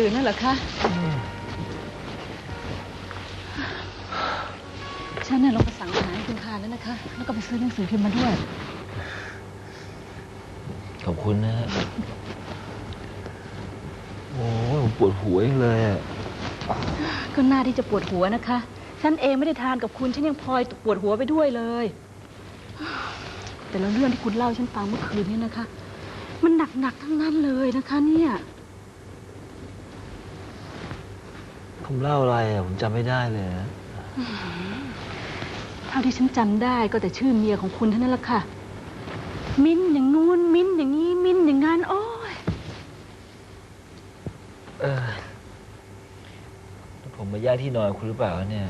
ตื่นแล้วเหรอคะ ฉันน่ะลงไปสั่งอาหารให้คุณทานแล้วนะคะ แล้วก็ไปซื้อหนังสือพิมพ์มาด้วย ขอบคุณนะฮะโอ้ยผมปวดหัวเองเลยอะก็น่าที่จะปวดหัวนะคะ ฉันเองไม่ได้ทานกับคุณ ฉันยังพลอยปวดหัวไปด้วยเลย แต่ละเรื่องที่คุณเล่าให้ฉันฟังเมื่อคืนนี้นะคะ มันหนักๆทั้งนั้นเลยนะคะ เนี่ย ผมเล่าอะไรอะผมจำไม่ได้เลยนะเท่าที่ฉันจำได้ก็แต่ชื่อเมียของคุณเท่านั้นแหละค่ะ มิ้นอย่างงู้นมิ้นอย่างนี้ มิ้นอย่างงั้นโอ้ยเออแล้วผมมาย้ายที่นอนคุณหรือเปล่าเนี่ย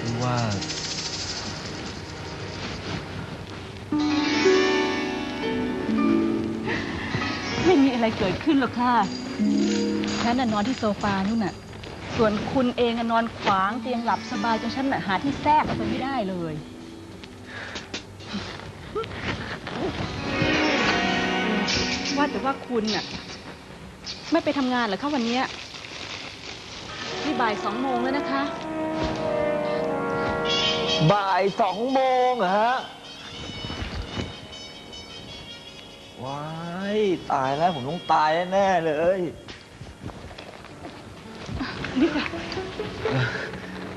หรือว่า อะไรเกิดขึ้นหรอกค่ะฉันน่ะนอนที่โซฟานู่นน่ะ ส่วนคุณเองอะนอนขวางเตียงหลับสบายจนฉันน่ะหาที่แทรกเอาไปไม่ได้เลย ว่าแต่ว่าคุณน่ะไม่ไปทำงานเหรอคะวันเนี้ยนี่บ่ายสองโมงแล้วนะคะ บ่ายสองโมงเหรอฮะ ว้ายตายแล้วผมต้องตายแน่ๆเลยนี่ค่ะ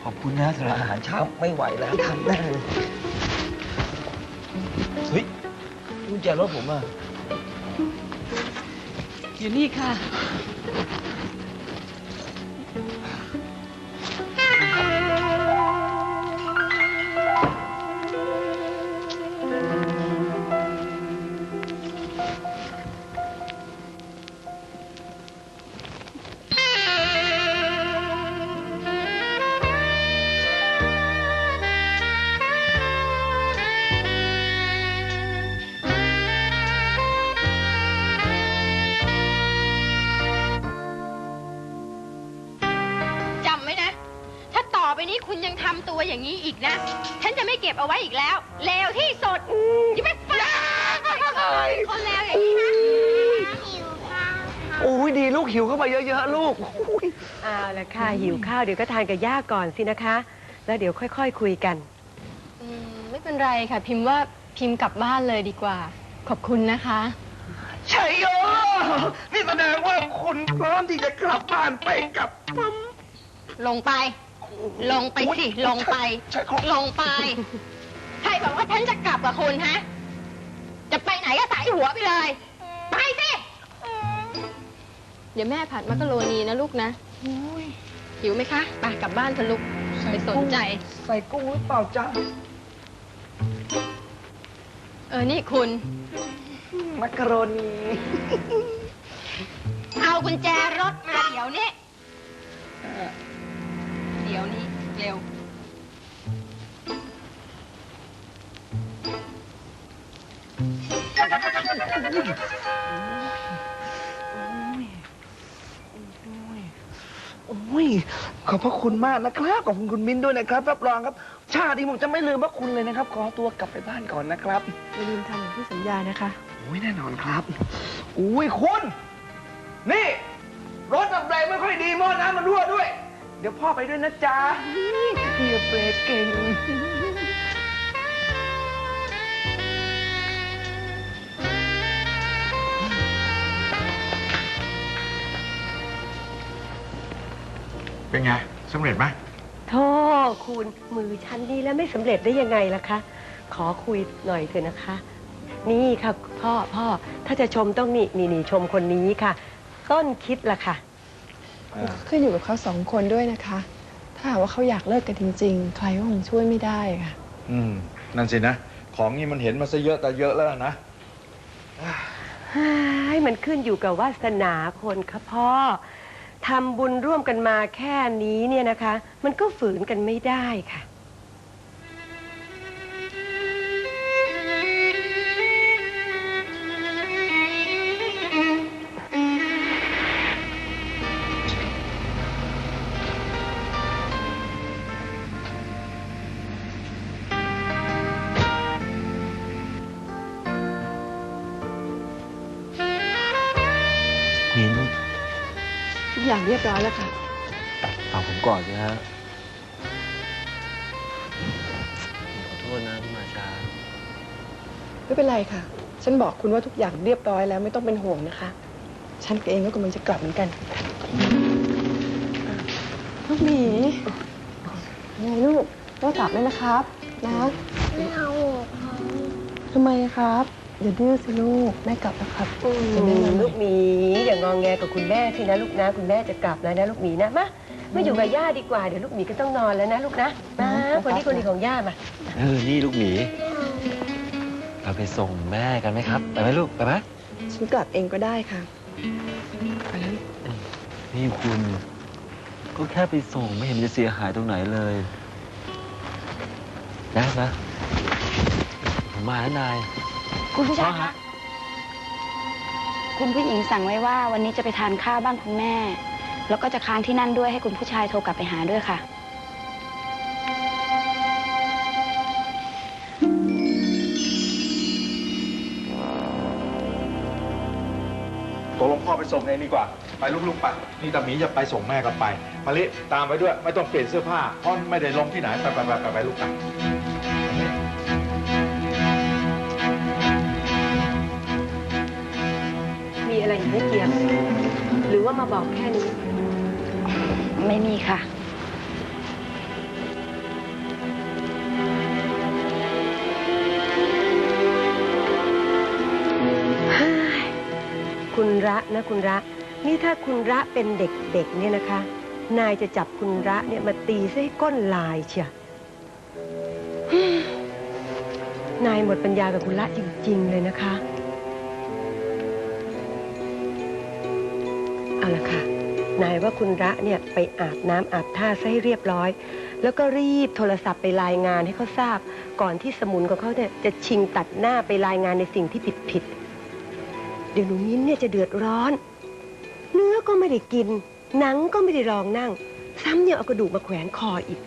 ขอบคุณนะสำหรับอาหารเช้าไม่ไหวแล้วทำแน่เลยเฮ้ยกุญแจรถผมอะอยู่นี่ค่ะ อย่างนี้อีกนะ ฉันจะไม่เก็บเอาไว้อีกแล้ว เลวที่สุดยิ่งไม่ฟังคนเลวอย่างนี้นะโอ้ยดีลูกหิวเข้าไปเยอะๆลูกโอ้ยเอาละค่ะหิวข้าวเดี๋ยวก็ทานกับย่าก่อนสินะคะ แล้วเดี๋ยวค่อยๆคุยกันอืมไม่เป็นไรค่ะ พิมพ์ว่าพิมพ์กลับบ้านเลยดีกว่า ขอบคุณนะคะชัยโยนี่แสดงว่าคุณพร้อมที่จะกลับบ้านไปกับปั๊มลงไป ลงไปสิ ลงไป ใช่ครับ ลงไป ใครบอกว่าฉันจะกลับกับคุณฮะ จะไปไหนก็สายหัวไปเลย ไปสิ เดี๋ยวแม่ผัดมักกะโรนีนะลูกนะหิวไหมคะไปกลับบ้านเถอะลูกไปสนใจ ใส่กุ้งหรือเปล่าจ๊ะ เออ นี่คุณ มักกะโรนี เอากุญแจรถมาเดี๋ยวนี้ ร็ว โอ้ย ขอบพระคุณมากนะครับ ขอบคุณคุณมิ้นด้วยนะครับ รับรองครับ ชาตินี้ผมจะไม่ลืมพระคุณเลยนะครับ ขอตัวกลับไปบ้านก่อนนะครับ อย่าลืมทำอย่างที่สัญญานะคะ โอ้ยแน่นอนครับ อุ้ยคุณ นี่ รถน่ะเบรกไม่ค่อยดีหม้อน้ำมันรั่วด้วย เดี๋ยวพ่อไปด้วยนะจ๊ะเฮียเบรกเก่ง เป็นไงสำเร็จไหมโธ่คุณมือฉันนี่แล้วไม่สำเร็จได้ยังไงล่ะคะ ขอคุยหน่อยเถอะนะคะ นี่ค่ะพ่อพ่อถ้าจะชมต้องนี่นี่นี่ชมคนนี้ค่ะ ต้นคิดล่ะค่ะ ขึ้นอยู่กับเขาสองคนด้วยนะคะ ถ้าหากว่าเขาอยากเลิกกันจริง ๆ ใครก็คงช่วยไม่ได้ค่ะ อืม นั่นสินะ ของนี่มันเห็นมาซะเยอะแต่เยอะแล้วนะให้มันขึ้นอยู่กับวาสนาคนค่ะพ่อทำบุญร่วมกันมาแค่นี้เนี่ยนะคะ มันก็ฝืนกันไม่ได้ค่ะ อย่างเรียบร้อยแล้วค่ะฟังผมก่อนนะฮะขอโทษนะพี่มาชาไม่เป็นไรค่ะ ฉันบอกคุณว่าทุกอย่างเรียบร้อยแล้วไม่ต้องเป็นห่วงนะคะ ฉันเองก็กำลังจะกลับเหมือนกันลูกหมีไงลูกต้องกลับแล้วนะครับ นะ ไม่เอาทำไมอะครับ อย่าดื้อสิลูกแม่กลับแล้วครับเดี๋ยวแม่มาลูกหมีอย่างงองแงกับคุณแม่สินะลูกนะคุณแม่จะกลับแล้วนะลูกหมีนะมามาอยู่กับย่าดีกว่าเดี๋ยวลูกหมีก็ต้องนอนแล้วนะลูกนะมาคนนี้คนนี้ของย่ามาเออนี่ลูกหมีเราไปส่งแม่กันไหมครับ ไปไหมลูกไปไหมฉันกลับเองก็ได้ค่ะไปแล้วลูกนี่คุณ ก็แค่ไปส่งไม่เห็นจะเสียหายตรงไหนเลย นะนะผมมาแล้วนาย คุณผู้ชายพ่อฮะคะคุณผู้หญิงสั่งไว้ว่าวันนี้จะไปทานข้าวบ้านคุณแม่ แล้วก็จะค้างที่นั่นด้วยให้คุณผู้ชายโทรกลับไปหาด้วยค่ะ ตกลงพ่อไปส่งเองดีกว่า ไปลูกๆไป นี่ตาหมีจะไปส่งแม่ก็ไปมาลิตามไปด้วย ไม่ต้องเปลี่ยนเสื้อผ้าเพราะไม่ได้ลงที่ไหน ไปไปไปไปไปลูกไป อะไรอีกไหม่เกียมหรือว่ามาบอกแค่นี้ ไม่มีค่ะ คุณระนะคุณระ นี่ถ้าคุณระเป็นเด็กๆเนี่ยนะคะ นายจะจับคุณระเนี่ยมาตีซะให้ก้นลายเชีย นายหมดปัญญากับคุณระจริง ๆ เลยนะคะ เอาละค่ะ นายว่าคุณระเนี่ยไปอาบน้ำอาบท่าซะให้เรียบร้อย แล้วก็รีบโทรศัพท์ไปรายงานให้เขาทราบ ก่อนที่สมุนของเขาเนี่ยจะชิงตัดหน้าไปรายงานในสิ่งที่ผิดผิดเดี๋ยวหนูมิ้นเนี่ยจะเดือดร้อน เนื้อก็ไม่ได้กิน หนังก็ไม่ได้รองนั่ง ซ้ำเนี่ยเอากระดูกมาแขวนคออีก